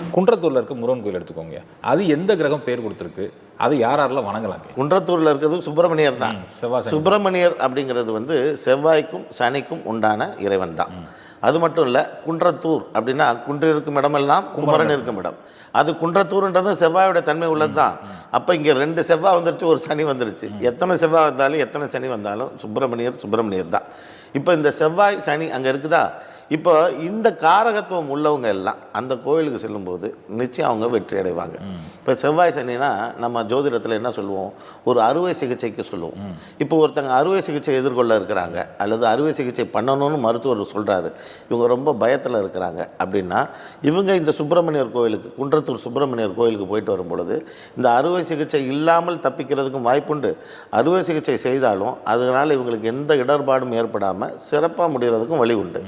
குன்றத்தூர்ல இருக்க முருகன் கோயில் எடுத்துக்கோங்க. அது எந்த கிரகம் பேர் கொடுத்துருக்கு? அது யார் யாரெல்லாம் வணங்கலாங்க? குன்றத்தூரில் இருக்கிறது சுப்பிரமணியர் தான். செவ்வாய். சுப்பிரமணியர் அப்படிங்கிறது வந்து செவ்வாய்க்கும் சனிக்கும் உண்டான இறைவன் தான். அது மட்டும் இல்லை குன்றத்தூர் அப்படின்னா குன்று இருக்கும் இடமெல்லாம் குமரன் இருக்கும். இடம். அது குன்றத்தூர்ன்றதும் செவ்வாயோட தன்மை உள்ளது தான் அப்போ இங்கே ரெண்டு செவ்வாய் வந்துருச்சு ஒரு சனி வந்துருச்சு. எத்தனை செவ்வாய் வந்தாலும் எத்தனை சனி வந்தாலும் சுப்பிரமணியர் சுப்பிரமணியர் தான். இப்போ இந்த செவ்வாய் சனி அங்கே இருக்குதா? இப்போ இந்த காரகத்துவம் உள்ளவங்க எல்லாம் அந்த கோயிலுக்கு செல்லும்போது நிச்சயம் அவங்க வெற்றி அடைவாங்க. இப்போ செவ்வாய் சனினா நம்ம ஜோதிடத்தில் என்ன சொல்லுவோம்? ஒரு அறுவை சிகிச்சைக்கு சொல்லுவோம். இப்போ ஒருத்தங்க அறுவை சிகிச்சை எதிர்கொள்ள இருக்கிறாங்க அல்லது அறுவை சிகிச்சை பண்ணணும்னு மருத்துவர் சொல்கிறாரு இவங்க ரொம்ப பயத்தில் இருக்கிறாங்க. அப்படின்னா இவங்க இந்த சுப்பிரமணியர் கோயிலுக்கு குன்றத்தூர் சுப்பிரமணியர் கோயிலுக்கு போயிட்டு வரும் பொழுது இந்த அறுவை சிகிச்சை இல்லாமல் தப்பிக்கிறதுக்கும் வாய்ப்புண்டு. அறுவை சிகிச்சை செய்தாலும் அதனால் இவங்களுக்கு எந்த இடர்பாடும் ஏற்படாமல் சிறப்பாக முடிகிறதுக்கும் வழி உண்டு.